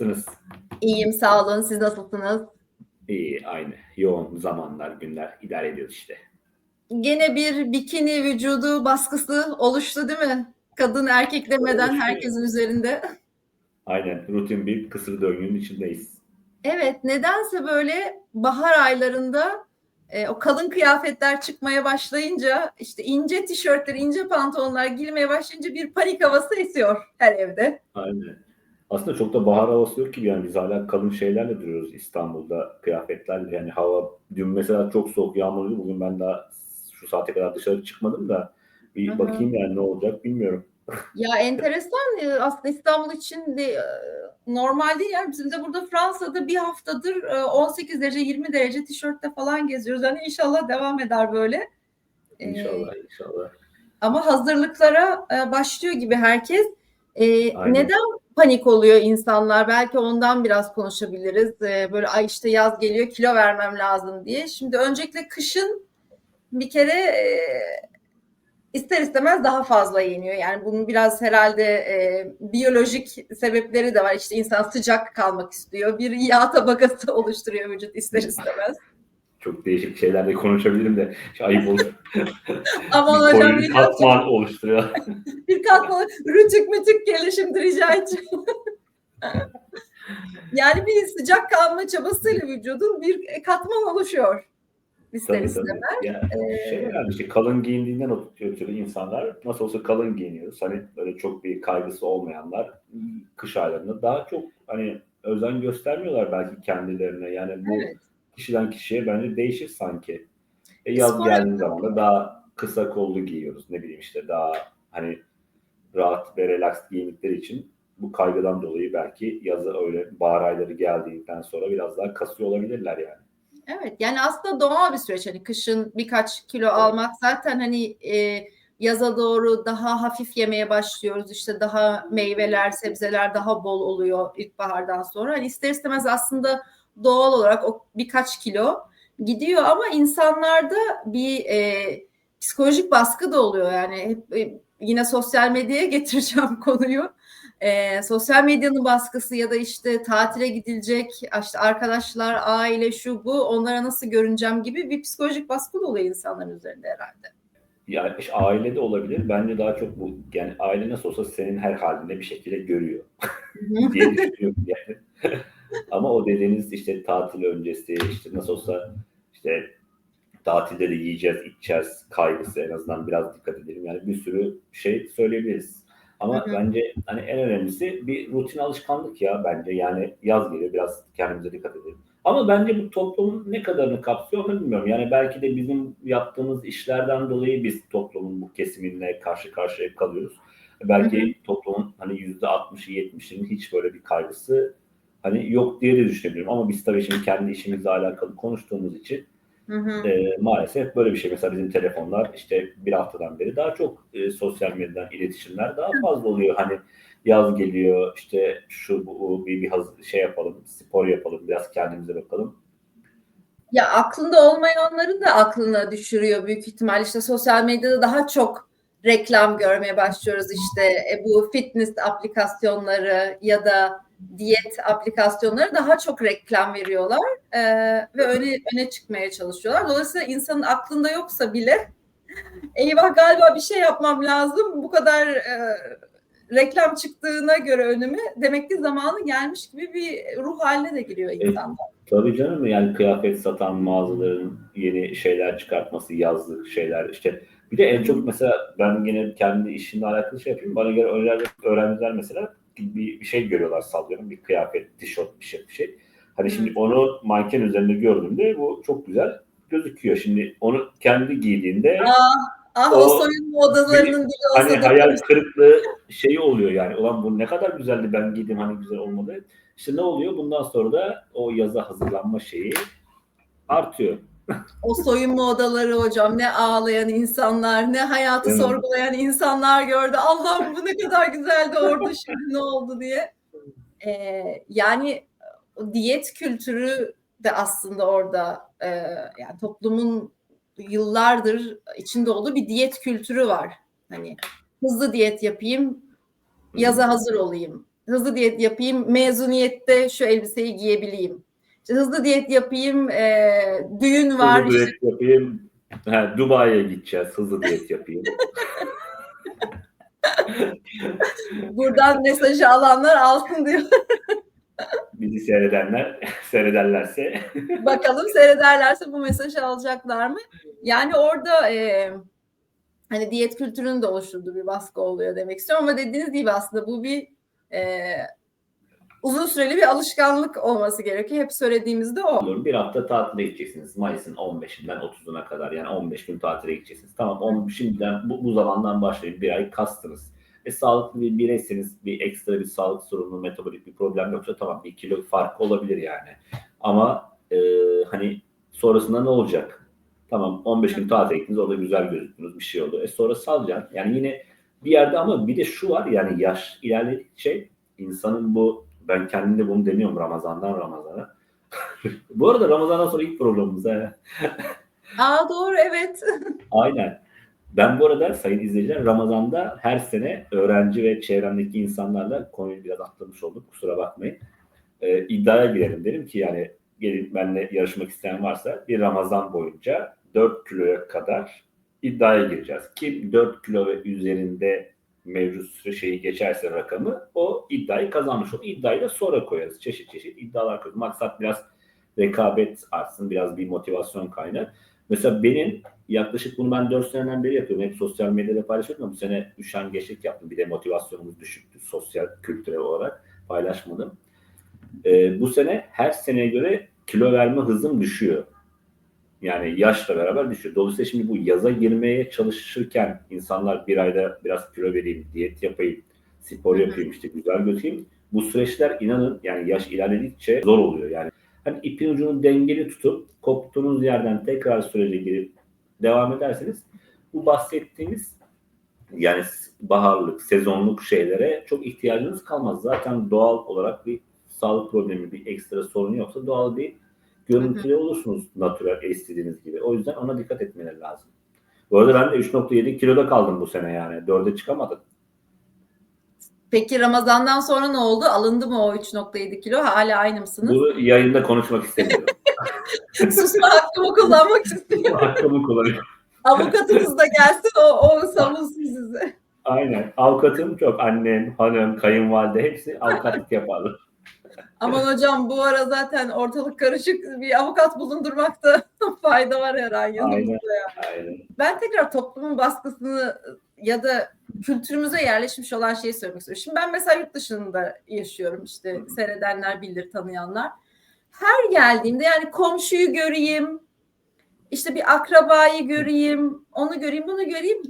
Nasılsınız? İyiyim sağ olun. Siz nasılsınız? İyi, aynı. Yoğun zamanlar, günler idare ediyoruz işte. Gene bir bikini vücudu baskısı oluştu değil mi? Kadın erkek demeden Oluştu. herkesin üzerinde. Aynen, rutin bir kısır döngünün içindeyiz. Evet, nedense böyle bahar aylarında e, o kalın kıyafetler çıkmaya başlayınca işte ince tişörtler, ince pantolonlar giymeye başlayınca bir panik havası esiyor her evde. Aynen. Aslında çok da bahar havası yok gibi yani biz hala kalın şeylerle duruyoruz İstanbul'da kıyafetlerle. Yani hava dün mesela çok soğuk, yağmurlu. Bugün ben daha şu saate kadar dışarı çıkmadım da bir Hı hı. bakayım yani ne olacak bilmiyorum. Ya enteresan e, aslında İstanbul için de e, normal değil yani bizim de burada Fransa'da bir haftadır e, 18 derece 20 derece tişörtte falan geziyoruz. Yani inşallah devam eder böyle. E, İnşallah, inşallah. Ama hazırlıklara e, başlıyor gibi herkes. E, Aynen. neden panik oluyor insanlar? Belki ondan biraz konuşabiliriz. E, böyle ay işte yaz geliyor kilo vermem lazım diye. Şimdi öncelikle kışın bir kere e, ister istemez daha fazla yeniyor. Yani bunun biraz herhalde e, biyolojik sebepleri de var. İşte insan sıcak kalmak istiyor. Bir yağ tabakası oluşturuyor vücut ister istemez. Çok değişik şeylerle konuşabilirim de şey, ayıp olur. Aman hocam bir, katman oluşturuyor. bir katman rütük mütük gelir şimdi rica edeceğim. yani bir sıcak kalma çabasıyla vücudun bir katman oluşuyor. İster Tabii, istemez. tabii. Ya, şey herhalde işte kalın giyindiğinden ötürü insanlar nasıl olsa kalın giyiniyoruz. Hani böyle çok bir kaygısı olmayanlar kış aylarında daha çok hani özen göstermiyorlar belki kendilerine. Yani bu Evet. Kişiden kişiye bence değişir sanki. E, yaz Spor geldiği zaman da daha kısa kollu giyiyoruz. Ne bileyim işte daha hani rahat ve relax giyindikleri için bu kaygıdan dolayı belki yazı öyle bahar ayları geldiğinden sonra biraz daha kasıyor olabilirler yani. Evet yani aslında doğal bir süreç hani kışın birkaç kilo almak zaten hani e, yaza doğru daha hafif yemeye başlıyoruz işte daha meyveler sebzeler daha bol oluyor ilkbahardan sonra hani ister istemez aslında doğal olarak o birkaç kilo gidiyor ama insanlarda bir e, psikolojik baskı da oluyor yani hep e, yine sosyal medyaya getireceğim konuyu. E, sosyal medyanın baskısı ya da işte tatile gidilecek işte arkadaşlar, aile şu bu onlara nasıl görüneceğim gibi bir psikolojik baskı da oluyor insanların üzerinde herhalde. Yani işte ailede olabilir. Bence daha çok bu yani aile nasıl olsa senin her halinde bir şekilde görüyor diye düşünüyorum yani. Ama o dediğiniz işte tatil öncesi işte nasıl olsa işte tatilde de yiyeceğiz, içeceğiz kaygısı en azından biraz dikkat edelim. Yani bir sürü şey söyleyebiliriz. Ama Hı hı. bence hani en önemlisi bir rutin alışkanlık ya bence. Yani yaz geliyor biraz kendimize dikkat edelim. Ama bence bu toplumun ne kadarını kapsıyor onu bilmiyorum. Yani belki de bizim yaptığımız işlerden dolayı biz toplumun bu kesiminle karşı karşıya kalıyoruz. Belki Hı toplumun hani yüzde 60'ı 70'inin hiç böyle bir kaygısı hani yok diye de düşünebilirim. Ama biz tabii şimdi kendi işimizle alakalı konuştuğumuz için Hı hı. e, maalesef böyle bir şey. Mesela bizim telefonlar işte bir haftadan beri daha çok e, sosyal medyadan iletişimler daha fazla oluyor. Hani yaz geliyor işte şu bu bir, bir hazır, şey yapalım, spor yapalım, biraz kendimize bakalım. Ya aklında olmayanların da aklına düşürüyor büyük ihtimal. İşte sosyal medyada daha çok reklam görmeye başlıyoruz. İşte e, bu fitness aplikasyonları ya da diyet aplikasyonları daha çok reklam veriyorlar Ee, ve öne öne çıkmaya çalışıyorlar. Dolayısıyla insanın aklında yoksa bile eyvah galiba bir şey yapmam lazım. Bu kadar e, reklam çıktığına göre önüme demek ki zamanı gelmiş gibi bir ruh haline de giriyor insan. Tabii canım yani kıyafet satan mağazaların yeni şeyler çıkartması, yazlık şeyler işte. Bir de en çok mesela ben yine kendi işimle alakalı şey yapayım. Bana göre öğrenciler, öğrenciler mesela bir, bir şey görüyorlar sallıyorum. Bir kıyafet, tişört bir şey bir şey. Hani şimdi onu manken üzerinde gördüğümde bu çok güzel gözüküyor. Şimdi onu kendi giydiğinde Ah o, O soyunma odalarının bile olsa hani da hayal kırıklığı şeyi oluyor yani. Ulan bu ne kadar güzeldi ben giydim hani güzel olmadı. İşte ne oluyor? Bundan sonra da o yaza hazırlanma şeyi artıyor. o soyunma odaları hocam ne ağlayan insanlar ne hayatı Değil mi? sorgulayan insanlar gördü. Allah'ım bu ne kadar güzeldi orada şimdi ne oldu diye. Ee, yani o diyet kültürü de aslında orada e, yani toplumun yıllardır içinde olduğu bir diyet kültürü var. Hani hızlı diyet yapayım yaza hazır olayım. Hızlı diyet yapayım, mezuniyette şu elbiseyi giyebileyim. İşte hızlı diyet yapayım, e, düğün var. Hızlı işte diyet yapayım. Ha, Dubai'ye gideceğiz. Hızlı diyet yapayım. buradan mesajı alanlar alsın diyor. Bizi seyredenler seyrederlerse Bakalım seyrederlerse bu mesajı alacaklar mı? Yani orada e, hani diyet kültürünün de oluşturduğu bir baskı oluyor demek istiyorum ama dediğiniz gibi aslında bu bir e, uzun süreli bir alışkanlık olması gerekiyor. Hep söylediğimizde o. Olur. Bir hafta tatile gideceksiniz. Mayıs'ın 15'inden 30'una kadar yani 15 gün tatile gideceksiniz. Tamam on, şimdiden bu, bu zamandan başlayın. Bir ay kastınız. E, sağlıklı bir bireyseniz bir ekstra bir sağlık sorunu, metabolik bir problem yoksa tamam bir kilo farkı olabilir yani. Ama e, hani sonrasında ne olacak? Tamam 15 gün tatile gittiniz orada güzel gözüktünüz bir şey oldu. E sonra salacaksın. Yani yine bir yerde ama bir de şu var yani yaş ilerledikçe insanın bu ben kendimde bunu deniyorum Ramazan'dan Ramazan'a. Bu arada Ramazan'dan sonra ilk programımız ha. Aa doğru evet. Aynen. Ben bu arada sayın izleyiciler Ramazan'da her sene öğrenci ve çevremdeki insanlarla konuyu biraz atlamış olduk. Kusura bakmayın. Ee, iddiaya girelim derim ki yani gelin benimle yarışmak isteyen varsa bir Ramazan boyunca 4 kiloya kadar iddiaya gireceğiz. Kim 4 kilo ve üzerinde mevcut şeyi geçerse rakamı o iddiayı kazanmış olur. İddiayı da sonra koyarız. Çeşit çeşit iddialar koyarız. Maksat biraz rekabet artsın, biraz bir motivasyon kaynar. Mesela benim yaklaşık bunu ben 4 seneden beri yapıyorum. Hep sosyal medyada paylaşıyorum ama bu sene düşen geçik yaptım. Bir de motivasyonumuz düşüktü sosyal, kültürel olarak paylaşmadım. Ee, bu sene her seneye göre kilo verme hızım düşüyor. Yani yaşla beraber düşüyor. Dolayısıyla şimdi bu yaza girmeye çalışırken insanlar bir ayda biraz kilo vereyim, diyet yapayım, spor yapayım, işte güzel götüreyim. Bu süreçler inanın yani yaş ilerledikçe zor oluyor. Yani hani ipin ucunu dengeli tutup koptuğunuz yerden tekrar sürece girip devam ederseniz bu bahsettiğimiz yani baharlık, sezonluk şeylere çok ihtiyacınız kalmaz. Zaten doğal olarak bir sağlık problemi, bir ekstra sorun yoksa doğal bir görüntüde olursunuz natural istediğiniz gibi. O yüzden ona dikkat etmeleri lazım. Bu arada ben de 3.7 kiloda kaldım bu sene yani. 4'e çıkamadım. Peki Ramazan'dan sonra ne oldu? Alındı mı o 3.7 kilo? Hala aynı mısınız? Bu yayında konuşmak istemiyorum. Susma hakkımı kullanmak istiyorum. Hakkımı kullanıyorum. Avukatınız da gelsin o, o savunsun sizi. Aynen. Avukatım çok. Annem, hanım, kayınvalide hepsi avukatlık yaparlar. Aman hocam bu ara zaten ortalık karışık bir avukat bulundurmakta fayda var her an yanımızda. Aynen. Aynen. Ben tekrar toplumun baskısını ya da kültürümüze yerleşmiş olan şeyi söylemek istiyorum. Şimdi ben mesela yurt dışında yaşıyorum işte seyredenler bilir tanıyanlar. Her geldiğimde yani komşuyu göreyim, işte bir akrabayı göreyim, onu göreyim, bunu göreyim.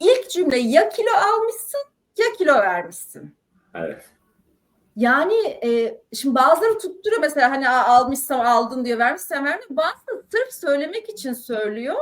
İlk cümle ya kilo almışsın ya kilo vermişsin. Evet. Yani e, şimdi bazıları tutturuyor mesela hani "Aa, almışsam aldın diyor vermişsem vermiyor. Bazıları sırf söylemek için söylüyor.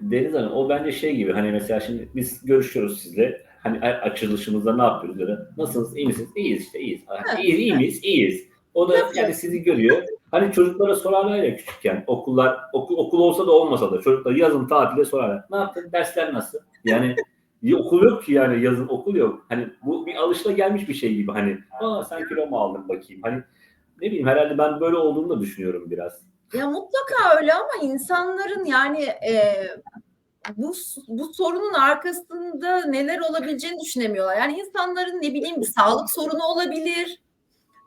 Deniz Hanım o bence şey gibi hani mesela şimdi biz görüşüyoruz sizle hani açılışımızda ne yapıyoruz ya da nasılsınız iyi misiniz? İyiyiz işte iyiyiz. Evet, İyiyiz iyi miyiz? İyiyiz. O da Evet. yani sizi görüyor. Hani çocuklara sorarlar ya küçükken okullar okul, okul olsa da olmasa da çocuklar yazın tatile sorarlar. Ne yaptın? Dersler nasıl? Yani ya okul yok ki yani yazın okul yok. Hani bu bir alışla gelmiş bir şey gibi hani aa sen kilo mu aldın bakayım. Hani ne bileyim herhalde ben böyle olduğunu da düşünüyorum biraz. Ya mutlaka öyle ama insanların yani e, bu bu sorunun arkasında neler olabileceğini düşünemiyorlar. Yani insanların ne bileyim bir sağlık sorunu olabilir,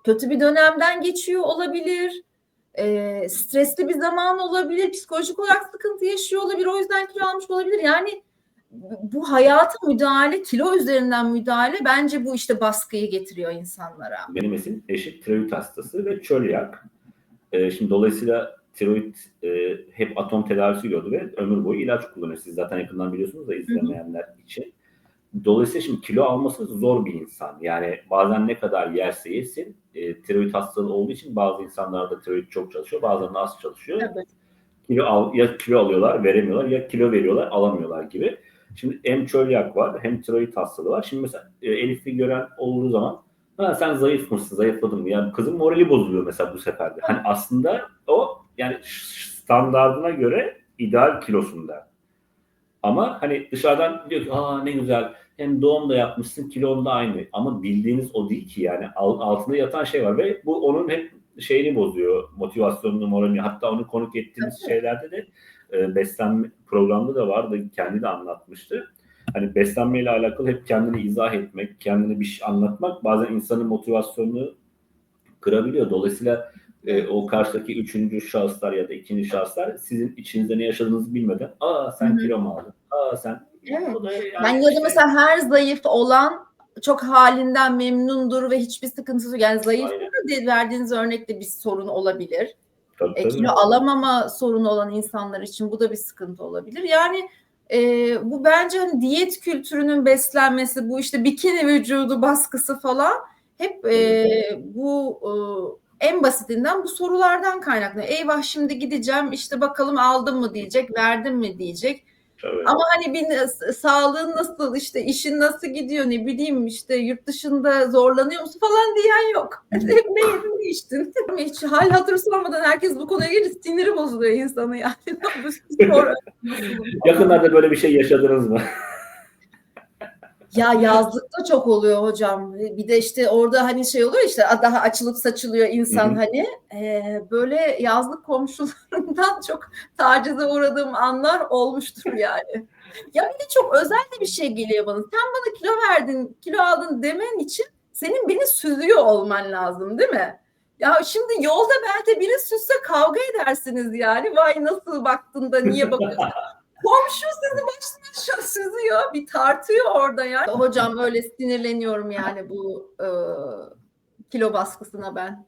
kötü bir dönemden geçiyor olabilir, e, stresli bir zaman olabilir, psikolojik olarak sıkıntı yaşıyor olabilir, o yüzden kilo almış olabilir. Yani bu hayata müdahale, kilo üzerinden müdahale bence bu işte baskıyı getiriyor insanlara. Benim eşim, eşi tiroid hastası ve çölyak. Ee, şimdi dolayısıyla tiroid e, hep atom tedavisi gördü ve ömür boyu ilaç kullanıyor. Siz zaten yakından biliyorsunuz da izlemeyenler için. Dolayısıyla şimdi kilo alması zor bir insan. Yani bazen ne kadar yerse yesin e, tiroid hastalığı olduğu için bazı insanlarda tiroid çok çalışıyor, bazılarında az çalışıyor. Evet. Kilo al, ya kilo alıyorlar, veremiyorlar ya kilo veriyorlar, alamıyorlar gibi. Şimdi hem çölyak var hem tiroid hastalığı var. Şimdi mesela e, Elif'i gören olduğu zaman ha, sen zayıf mısın, zayıfladın mı? Yani kızın morali bozuluyor mesela bu sefer de. Hani aslında o yani standardına göre ideal kilosunda. Ama hani dışarıdan diyor ki aa ne güzel hem doğum da yapmışsın kilon da aynı. Ama bildiğiniz o değil ki yani Al- altında yatan şey var ve bu onun hep şeyini bozuyor. Motivasyonunu, moralini. Hatta onu konuk ettiğimiz şeylerde de e, beslenme programda da vardı. Kendi de anlatmıştı. Hani beslenmeyle alakalı hep kendini izah etmek, kendini bir şey anlatmak bazen insanın motivasyonunu kırabiliyor. Dolayısıyla e, o karşıdaki üçüncü şahıslar ya da ikinci şahıslar sizin içinizde ne yaşadığınızı bilmeden aa sen kilo mu aldın? Aa sen Evet. Da yani ya da işte- mesela her zayıf olan çok halinden memnundur ve hiçbir sıkıntısı yok. Yani zayıf verdiğiniz örnekte bir sorun olabilir. Tabii, E, tabii. kilo alamama sorunu olan insanlar için bu da bir sıkıntı olabilir. Yani e, bu bence hani diyet kültürünün beslenmesi, bu işte bikini vücudu baskısı falan hep e, bu e, en basitinden bu sorulardan kaynaklanıyor. Eyvah şimdi gideceğim işte bakalım aldım mı diyecek, verdim mi diyecek. Tabii. Ama hani bir sağlığın nasıl işte işin nasıl gidiyor ne bileyim işte yurt dışında zorlanıyor musun falan diyen yok. Hep ne yedin ne içtin. Hiç hal hatır sormadan herkes bu konuya gelince siniri bozuluyor insanı yani. Yakınlarda böyle bir şey yaşadınız mı? Ya yazlıkta çok oluyor hocam. Bir de işte orada hani şey oluyor işte daha açılıp saçılıyor insan Hı hı. hani e, böyle yazlık komşularından çok tacize uğradığım anlar olmuştur yani. Ya bir de çok özel de bir şey geliyor bana. Sen bana kilo verdin, kilo aldın demen için senin beni süzüyor olman lazım değil mi? Ya şimdi yolda belki biri süzse kavga edersiniz yani. Vay nasıl baktın da niye bakıyorsun? Komşu sizi baştan aşağı süzüyor. Bir tartıyor orada yani. Hocam öyle sinirleniyorum yani bu e, kilo baskısına ben.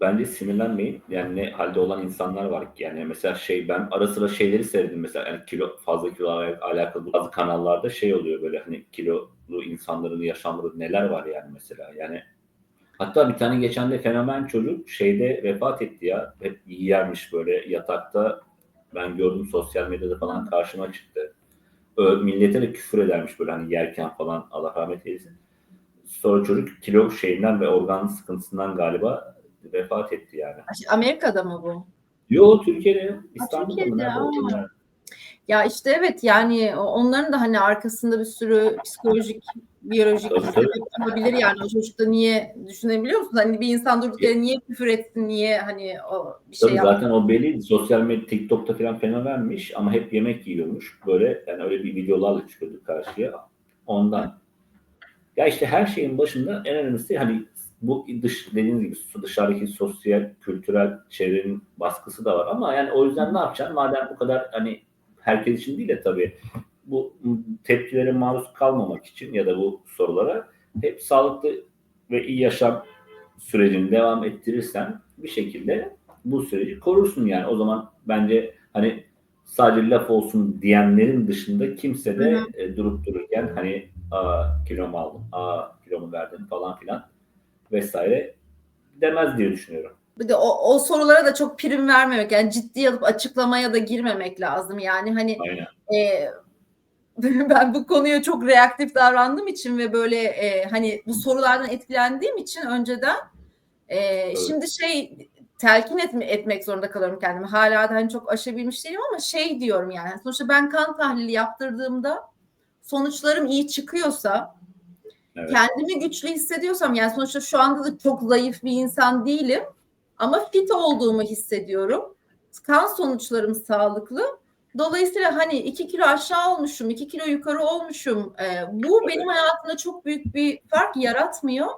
Bence sinirlenmeyin. Yani ne halde olan insanlar var. Yani mesela şey ben ara sıra şeyleri seyredim mesela yani kilo fazla kilo alakalı bazı kanallarda şey oluyor böyle hani kilolu insanların yaşamları neler var yani mesela yani hatta bir tane geçen de fenomen çocuk şeyde vefat etti ya hep yermiş böyle yatakta ben gördüm sosyal medyada falan karşıma çıktı. Ö, millete de küfür edermiş böyle hani yerken falan Allah rahmet eylesin. Sonra çocuk kilo şeyinden ve organ sıkıntısından galiba vefat etti yani. Amerika'da mı bu? Yo Türkiye'de İstanbul'da mı? Türkiye'de, yani? Ya işte evet yani onların da hani arkasında bir sürü psikolojik, biyolojik sebep olabilir yani o çocukta niye düşünebiliyor musun? Hani bir insan durduk yere niye küfür etsin, niye hani o bir şey yaptı. zaten o belli. Sosyal medya TikTok'ta falan fenomenmiş ama hep yemek yiyormuş. Böyle yani öyle bir videolarla çıkıyordu karşıya. Ondan. Ya işte her şeyin başında en önemlisi hani bu dış dediğiniz gibi dışarıdaki sosyal, kültürel çevrenin baskısı da var ama yani o yüzden ne yapacaksın? Madem bu kadar hani herkes için değil de tabii bu tepkilere maruz kalmamak için ya da bu sorulara hep sağlıklı ve iyi yaşam sürecini devam ettirirsen bir şekilde bu süreci korursun yani. O zaman bence hani sadece laf olsun diyenlerin dışında kimse de e, durup dururken hani aa kilomu aldım, aa kilomu verdim falan filan vesaire demez diye düşünüyorum. Bir de o, o sorulara da çok prim vermemek yani ciddi alıp açıklamaya da girmemek lazım. Yani hani Aynen. e, ben bu konuya çok reaktif davrandığım için ve böyle e, hani bu sorulardan etkilendiğim için önceden e, şimdi şey telkin etme, etmek zorunda kalıyorum kendimi. Hala da hani çok aşabilmiş değilim ama şey diyorum yani sonuçta ben kan tahlili yaptırdığımda sonuçlarım iyi çıkıyorsa Evet. kendimi güçlü hissediyorsam yani sonuçta şu anda da çok zayıf bir insan değilim ama fit olduğumu hissediyorum. Kan sonuçlarım sağlıklı. Dolayısıyla hani iki kilo aşağı olmuşum, iki kilo yukarı olmuşum. Ee, bu benim hayatımda çok büyük bir fark yaratmıyor.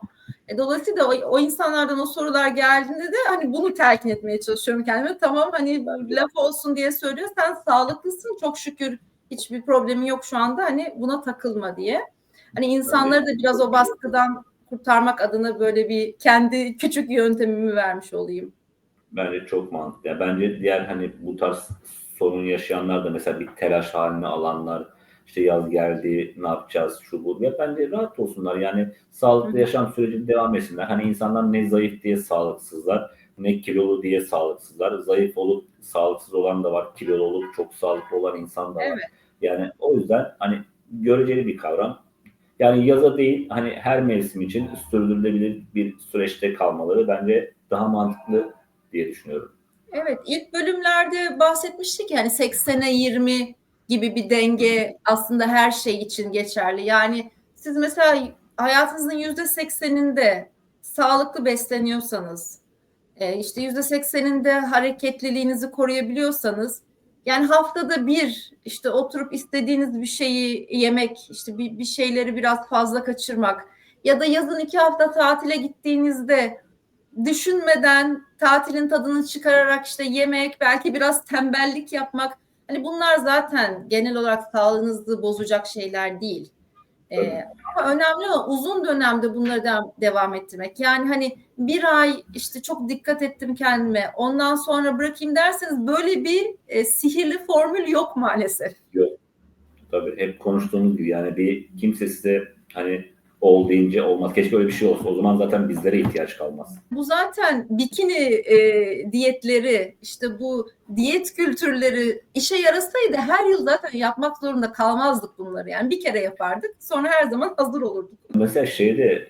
E, dolayısıyla o, o insanlardan o sorular geldiğinde de hani bunu telkin etmeye çalışıyorum kendime. Tamam hani laf olsun diye söylüyor. Sen sağlıklısın çok şükür hiçbir problemin yok şu anda. Hani buna takılma diye. Hani insanları da biraz o baskıdan kurtarmak adına böyle bir kendi küçük yöntemimi vermiş olayım. Bence çok mantıklı. Yani bence diğer hani bu tarz sorun yaşayanlar da mesela bir telaş haline alanlar işte yaz geldi ne yapacağız şu bu. Ya bence rahat olsunlar. Yani sağlıklı Hı. yaşam sürecini devam etsinler. Hani insanlar ne zayıf diye sağlıksızlar ne kilolu diye sağlıksızlar. Zayıf olup sağlıksız olan da var. Kilolu olup çok sağlıklı olan insan da var. Evet. Yani o yüzden hani göreceli bir kavram. Yani yaza değil hani her mevsim için sürdürülebilir bir süreçte kalmaları bence daha mantıklı diye düşünüyorum. Evet ilk bölümlerde bahsetmiştik yani 80'e 20 gibi bir denge aslında her şey için geçerli. Yani siz mesela hayatınızın yüzde sekseninde sağlıklı besleniyorsanız, e, işte yüzde sekseninde hareketliliğinizi koruyabiliyorsanız, yani haftada bir işte oturup istediğiniz bir şeyi yemek, işte bir, bir şeyleri biraz fazla kaçırmak ya da yazın iki hafta tatile gittiğinizde düşünmeden tatilin tadını çıkararak işte yemek, belki biraz tembellik yapmak. Hani bunlar zaten genel olarak sağlığınızı bozacak şeyler değil. Ee, ama önemli olan uzun dönemde bunları da devam ettirmek. Yani hani bir ay işte çok dikkat ettim kendime. Ondan sonra bırakayım derseniz böyle bir e, sihirli formül yok maalesef. Tabii hep konuştuğumuz gibi yani bir kimse size hani ol deyince olmaz. Keşke öyle bir şey olsa. O zaman zaten bizlere ihtiyaç kalmaz. Bu zaten bikini e, diyetleri, işte bu diyet kültürleri işe yarasaydı her yıl zaten yapmak zorunda kalmazdık bunları. Yani bir kere yapardık, sonra her zaman hazır olurduk. Mesela şeyde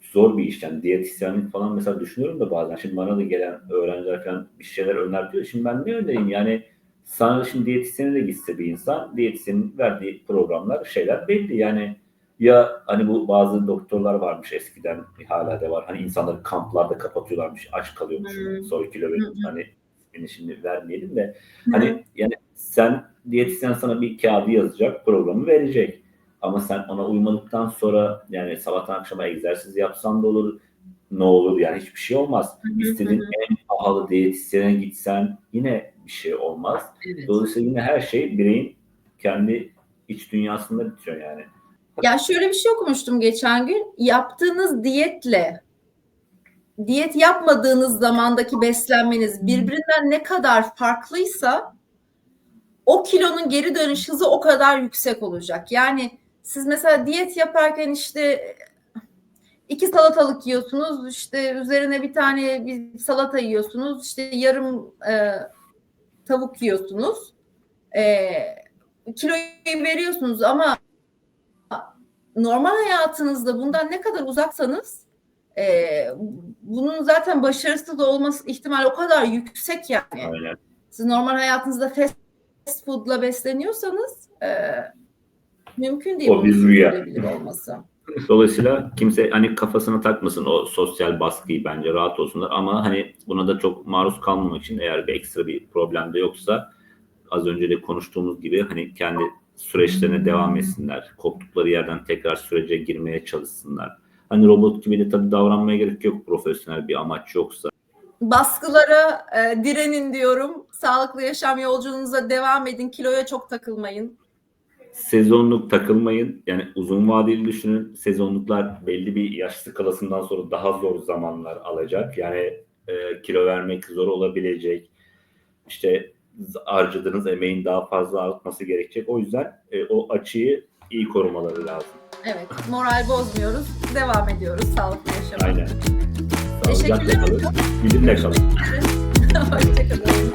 zor bir iş yani diyetisyenlik falan mesela düşünüyorum da bazen şimdi bana da gelen öğrenciler falan bir şeyler öner diyor. Şimdi ben ne önereyim yani sana şimdi diyetisyene de gitse bir insan diyetisyenin verdiği programlar şeyler belli yani ya hani bu bazı doktorlar varmış eskiden hala da var hani insanları kamplarda kapatıyorlarmış aç kalıyormuş Hmm. sonra kilo verip Hı hı. hani ismini şimdi vermeyelim de Hani yani sen diyetisyen sana bir kağıdı yazacak, programı verecek. Ama sen ona uymadıktan sonra yani sabahtan akşama egzersiz yapsan da olur, ne olur yani hiçbir şey olmaz. Hı hı, İstediğin en pahalı diyetisyene gitsen yine bir şey olmaz. Evet. Dolayısıyla yine her şey bireyin kendi iç dünyasında bitiyor yani. Ya şöyle bir şey okumuştum geçen gün. Yaptığınız diyetle diyet yapmadığınız zamandaki beslenmeniz birbirinden ne kadar farklıysa o kilonun geri dönüş hızı o kadar yüksek olacak. Yani siz mesela diyet yaparken işte iki salatalık yiyorsunuz, işte üzerine bir tane bir salata yiyorsunuz, işte yarım e, tavuk yiyorsunuz. E, kiloyu veriyorsunuz ama normal hayatınızda bundan ne kadar uzaksanız e, bunun zaten başarısız olması ihtimali o kadar yüksek yani. Aynen. Siz normal hayatınızda fast food'la besleniyorsanız e, mümkün değil O bir rüya. olması. Dolayısıyla kimse hani kafasına takmasın o sosyal baskıyı bence rahat olsunlar ama hani buna da çok maruz kalmamak için eğer bir ekstra bir problem de yoksa az önce de konuştuğumuz gibi hani kendi süreçlerine devam etsinler. Koptukları yerden tekrar sürece girmeye çalışsınlar. Hani robot gibi de tabii davranmaya gerek yok profesyonel bir amaç yoksa. Baskılara e, direnin diyorum. Sağlıklı yaşam yolculuğunuza devam edin. Kiloya çok takılmayın. Sezonluk takılmayın. Yani uzun vadeli düşünün. Sezonluklar belli bir yaş skalasından sonra daha zor zamanlar alacak. Yani e, kilo vermek zor olabilecek. İşte harcadığınız emeğin daha fazla artması gerekecek. O yüzden e, o açıyı iyi korumaları lazım. Evet, moral bozmuyoruz. Devam ediyoruz sağlıklı yaşama. Aynen. Teşekkürler. Kalın. Bilimle kalın. Hoşçakalın.